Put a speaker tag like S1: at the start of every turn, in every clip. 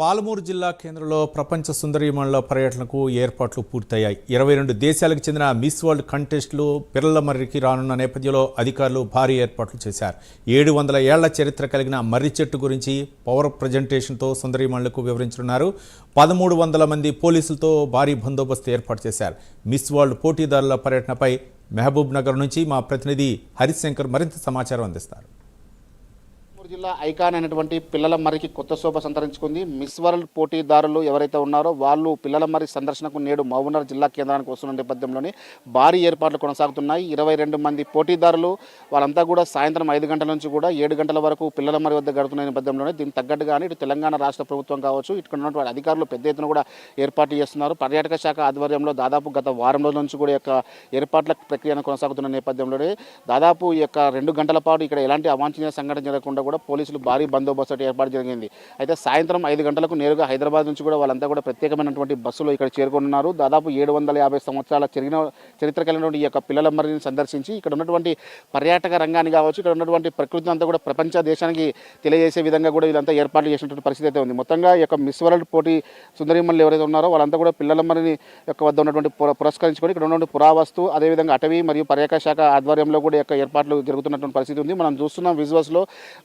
S1: పాలమూరు జిల్లా కేంద్రంలో ప్రపంచ సుందరీమణుల పర్యటనకు ఏర్పాట్లు పూర్తయ్యాయి. ఇరవై రెండు దేశాలకు చెందిన మిస్ వరల్డ్ కంటెస్టులు పిల్లల మర్రికి రానున్న నేపథ్యంలో అధికారులు భారీ ఏర్పాట్లు చేశారు. ఏడు వందల ఏళ్ళ చరిత్ర కలిగిన మర్రి చెట్టు గురించి పవర్ ప్రజెంటేషన్తో సుందరీమణులకు వివరించనున్నారు. పదమూడు వందల మంది పోలీసులతో భారీ బందోబస్తు ఏర్పాటు చేశారు. మిస్ వరల్డ్ పోటీదారుల పర్యటనపై మహబూబ్ నగర్ నుంచి మా ప్రతినిధి హరిశంకర్ మరింత సమాచారం అందిస్తారు.
S2: చిత్తూరు జిల్లా ఐకాన్ అనేటువంటి పిల్లల మరికి కొత్త శోభ సంతరించుకుంది. మిస్ వరల్డ్ పోటీదారులు ఎవరైతే ఉన్నారో వాళ్ళు పిల్లల మరి సందర్శనకు నేడు మహబూబ్నగర్ జిల్లా కేంద్రానికి వస్తున్న నేపథ్యంలోనే భారీ ఏర్పాట్లు కొనసాగుతున్నాయి. ఇరవై రెండు మంది పోటీదారులు వాళ్ళంతా కూడా సాయంత్రం ఐదు గంటల నుంచి కూడా ఏడు గంటల వరకు పిల్లల మరి వద్ద గడుతున్న నేపథ్యంలోనే దీనికి తగ్గట్టుగానే ఇటు తెలంగాణ రాష్ట్ర ప్రభుత్వం కావచ్చు ఇటు ఉన్నటువంటి అధికారులు పెద్ద ఎత్తున కూడా ఏర్పాటు చేస్తున్నారు. పర్యాటక శాఖ ఆధ్వర్యంలో దాదాపు గత వారం రోజుల నుంచి కూడా యొక్క ఏర్పాట్ల ప్రక్రియను కొనసాగుతున్న నేపథ్యంలోనే దాదాపు ఈ యొక్క రెండు గంటల పాటు ఇక్కడ ఎలాంటి అవాంఛనీయ సంఘటన జరగకుండా కూడా పోలీసులు భారీ బందోబస్తు ఏర్పాటు జరిగింది. అయితే సాయంత్రం ఐదు గంటలకు నేరుగా హైదరాబాద్ నుంచి కూడా వాళ్ళంతా కూడా ప్రత్యేకమైనటువంటి బస్సులో ఇక్కడ చేరుకున్నారు. దాదాపు ఏడు వందల యాభై సంవత్సరాల జరిగిన చరిత్ర కలిగినటువంటి ఈ యొక్క పిల్లలమ్మరిని సందర్శించి ఇక్కడ ఉన్నటువంటి పర్యాటక రంగాన్ని కావచ్చు ఇక్కడ ఉన్నటువంటి ప్రకృతిని అంతా కూడా ప్రపంచ దేశానికి తెలియజేసే విధంగా కూడా వీళ్ళంతా ఏర్పాట్లు చేసినటువంటి పరిస్థితి అయితే ఉంది. మొత్తంగా ఈ యొక్క మిస్ వరల్డ్ పోటీ సుందరిమల్లు ఎవరైతే ఉన్నారో వాళ్ళంతా కూడా పిల్లలమ్మరిని యొక్క వద్ద ఉన్నటువంటి పురస్కరించుకొని ఇక్కడ ఉన్నటువంటి పురావస్తు అదేవిధంగా అటవీ మరియు పర్యాటక శాఖ ఆధ్వర్యంలో కూడా యొక్క ఏర్పాట్లు జరుగుతున్నటువంటి పరిస్థితి ఉంది. మనం చూస్తున్నాం విజువల్స్లో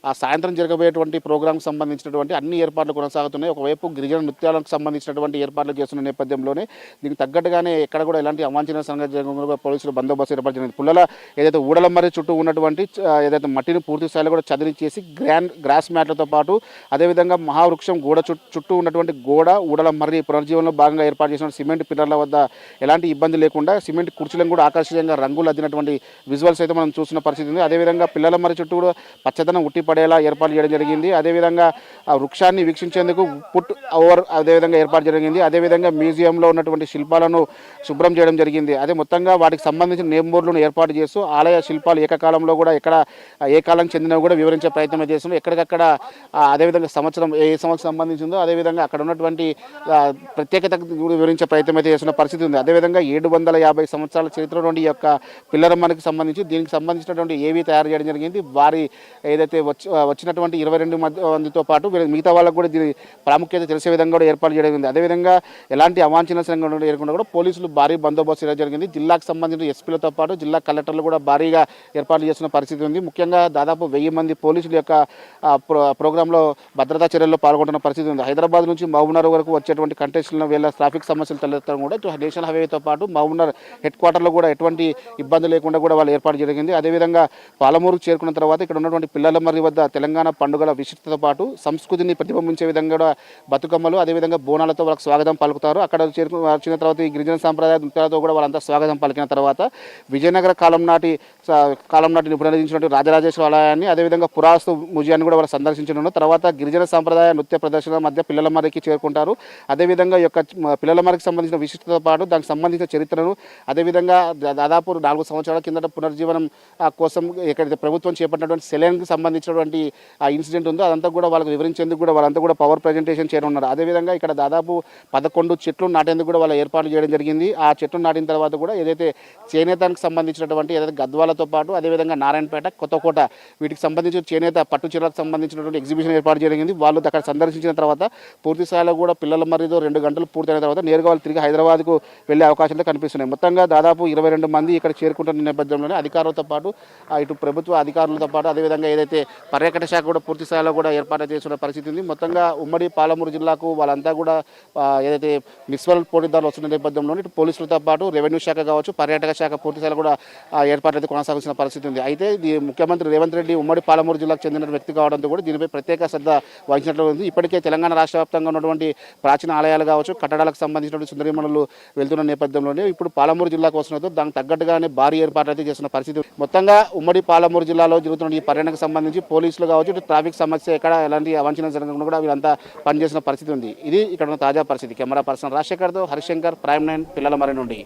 S2: ఆ సాయంత్రం జరగబోయేటువంటి ప్రోగ్రాంకి సంబంధించినటువంటి అన్ని ఏర్పాట్లు కొనసాగుతున్నాయి. ఒకవైపు గిరిజన నృత్యాలకు సంబంధించినటువంటి ఏర్పాట్లు చేస్తున్న నేపథ్యంలోనే దీనికి తగ్గట్టుగానే ఎక్కడ కూడా ఎలాంటి అవాంఛనీయ సంఘటన పోలీసులు బందోబస్తు ఏర్పాటు పుల్లల ఏదైతే ఊడల మరి చుట్టూ ఉన్నటువంటి ఏదైతే మట్టిని పూర్తి స్థాయిలో కూడా చదిరించేసి గ్రాండ్ గ్రాస్ మ్యాట్లతో పాటు అదేవిధంగా మహావృక్షం గోడ చుట్టూ ఉన్నటువంటి గోడ ఊడల మర్రి పునర్జీవనంలో భాగంగా ఏర్పాటు చేసిన సిమెంట్ పిల్లర్ల వద్ద ఎలాంటి ఇబ్బంది లేకుండా సిమెంట్ కుర్చీలను కూడా ఆకర్షణీయంగా రంగులు అద్దినటువంటి విజువల్స్ అయితే మనం చూస్తున్న పరిస్థితి ఉంది. అదేవిధంగా పిల్లల మర్రి చుట్టూ కూడా పచ్చదనం ఉట్టిపడేలా ఏర్పాటు చేయడం జరిగింది. అదేవిధంగా ఆ వృక్షాన్ని వీక్షించేందుకు పుట్ ఓవర్ అదేవిధంగా ఏర్పాటు జరిగింది. అదేవిధంగా మ్యూజియంలో ఉన్నటువంటి శిల్పాలను శుభ్రం చేయడం జరిగింది. అదే మొత్తంగా వాటికి సంబంధించిన నేమ్ బోర్డులను ఏర్పాటు చేస్తూ ఆలయ శిల్పాలు ఏకకాలంలో కూడా ఎక్కడ ఏ కాలం చెందినవి కూడా వివరించే ప్రయత్నం చేస్తున్నాం. ఎక్కడికక్కడ అదేవిధంగా సంవత్సరం ఏ సంవత్సరం సంబంధించిందో అదేవిధంగా అక్కడ ఉన్నటువంటి ప్రత్యేకత కూడా వివరించే ప్రయత్నం అయితే చేస్తున్న పరిస్థితి ఉంది. అదేవిధంగా ఏడు వందల యాభై సంవత్సరాల చరిత్ర నుండి ఈ యొక్క పిల్లరమ్మనికి సంబంధించి దీనికి సంబంధించినటువంటి ఏవి తయారు చేయడం జరిగింది. వారి ఏదైతే వచ్చి వచ్చినటువంటి ఇరవై రెండు మందితో పాటు మిగతా వాళ్ళకు కూడా దీని ప్రాముఖ్యత తెలిసే విధంగా కూడా ఏర్పాటు చేయడం జరిగింది. అదేవిధంగా ఎలాంటి అవాంఛనీయ సంఘటనలు జరగకుండా కూడా పోలీసులు భారీ బందోబస్తు చేయడం జరిగింది. జిల్లాకు సంబంధించిన ఎస్పీలతో పాటు జిల్లా కలెక్టర్లు కూడా భారీగా ఏర్పాట్లు చేస్తున్న పరిస్థితి ఉంది. ముఖ్యంగా దాదాపు వెయ్యి మంది పోలీసుల యొక్క ప్రో ప్రోగ్రాంలో భద్రతా చర్యల్లో పాల్గొంటున్న పరిస్థితి ఉంది. హైదరాబాద్ నుంచి మహబూబ్నగర్ వరకు వచ్చేటువంటి కంటెస్టులను వీళ్ళ ట్రాఫిక్ సమస్యలు తలెత్తడం కూడా నేషనల్ హైవేతో పాటు మహబూబ్నగర్ హెడ్ క్వార్టర్లో కూడా ఎటువంటి ఇబ్బంది లేకుండా కూడా వాళ్ళు ఏర్పాటు జరిగింది. అదేవిధంగా పాలమూరుకు చేరుకున్న తర్వాత ఇక్కడ ఉన్నటువంటి పిల్లల మరి వద్ద తెలంగాణ పండుగల విశిష్టతతో పాటు సంస్కృతిని ప్రతిబింబించే విధంగా కూడా బతుకమ్మలు అదేవిధంగా బోనాలతో వాళ్ళకి స్వాగతం పలుకుతారు. అక్కడ చేరుకు వచ్చిన తర్వాత ఈ గిరిజన సాంప్రదాయ నృత్యాలతో కూడా వాళ్ళంతా స్వాగతం పలికిన తర్వాత విజయనగర కాలం నాటి కాలం నాటి పునరుద్ధరించినటువంటి రాజరాజేశ్వర ఆలయాన్ని అదేవిధంగా పురాస్తు మ్యూజియాన్ని కూడా వాళ్ళు సందర్శించనున్నారు. తర్వాత గిరిజన సాంప్రదాయ నృత్య ప్రదర్శన మధ్య పిల్లల మరికి చేరుకుంటారు. అదేవిధంగా యొక్క పిల్లల మరికి సంబంధించిన విశిష్టతో పాటు దానికి సంబంధించిన చరిత్రను అదేవిధంగా దాదాపు నాలుగు సంవత్సరాల కిందట పునర్జీవనం కోసం ఎక్కడైతే ప్రభుత్వం చేపట్టినటువంటి సెలైన్కి సంబంధించినటువంటి ఆ ఇన్సిడెంట్ ఉందో అదంతా కూడా వాళ్ళకి వివరించేందుకు కూడా వాళ్ళంతా కూడా పవర్ ప్రజెంటేషన్ చేయనున్నారు అదేవిధంగా ఇక్కడ దాదాపు పదకొండు చెట్లు నాటేందుకు కూడా వాళ్ళ ఏర్పాట్లు చేయడం జరిగింది. ఆ చెట్లు నాటిన తర్వాత కూడా ఏదైతే చేనేతానికి సంబంధించినటువంటి ఏదైతే గద్వాలతో పాటు అదేవిధంగా నారాయణపేట కొత్తకోట వీటికి సంబంధించిన చేనేత పట్టు చీరలకు సంబంధించినటువంటి ఎగ్జిబిషన్ ఏర్పాటు జరిగింది. వాళ్ళు అక్కడ సందర్శించిన తర్వాత పూర్తి స్థాయిలో కూడా పిల్లల మరిదో రెండు గంటలు పూర్తయిన తర్వాత నేరుగా వాళ్ళు తిరిగి హైదరాబాద్కు వెళ్ళే అవకాశాలు కనిపిస్తున్నాయి. మొత్తంగా దాదాపు ఇరవై రెండు మంది ఇక్కడ చేరుకుంటున్న నేపథ్యంలోనే అధికారులతో పాటు ఇటు ప్రభుత్వ అధికారులతో పాటు అదేవిధంగా ఏదైతే పర్యాటక శాఖ కూడా పూర్తి స్థాయిలో కూడా ఏర్పాటు చేస్తున్న పరిస్థితి ఉంది. మొత్తంగా ఉమ్మడి పాలమూరు జిల్లాకు వాళ్ళంతా కూడా ఏదైతే మిక్స్వల్ పోటీదారులు వస్తున్న నేపథ్యంలో ఇటు పోలీసులతో పాటు రెవెన్యూ శాఖ కావచ్చు పర్యాటక శాఖ పూర్తి స్థాయిలో కూడా ఏర్పాటు ఏర్పాట్లు అయితే కొనసాగుతున్న పరిస్థితి ఉంది. అయితే ముఖ్యమంత్రి రేవంత్ రెడ్డి ఉమ్మడి పాలమూరు జిల్లాకు చెందిన వ్యక్తి కావడంతో కూడా దీనిపై ప్రత్యేక శ్రద్ధ వహించినట్లు ఉంది. ఇప్పటికే తెలంగాణ రాష్ట్ర వ్యాప్తంగా ఉన్నటువంటి ప్రాచీన ఆలయాలు కావచ్చు కట్టడాలకు సంబంధించినటువంటి సుందరిమణులు వెళ్తున్న నేపథ్యంలోనే ఇప్పుడు పాలమూరు జిల్లాకు వస్తున్నతో దానికి తగ్గట్టుగానే భారీ ఏర్పాట్లు అయితే చేస్తున్న పరిస్థితి మొత్తంగా ఉమ్మడి పాలమూరు జిల్లాలో జరుగుతున్న ఈ పర్యటనకు సంబంధించి పోలీసులు కావచ్చు ఇటు ట్రాఫిక్ సమస్య ఎక్కడ ఎలాంటి అవాంఛన జరగకుండా కూడా వీళ్ళంతా పనిచేసిన పరిస్థితి ఉంది. ఇది ఇక్కడ ఉన్న తాజా పరిస్థితి. కెమెరా పర్సన్ రాజశేఖర్తో హరిశంకర్ ప్రైమ్ నైన్ పిల్లల మరి నుండి.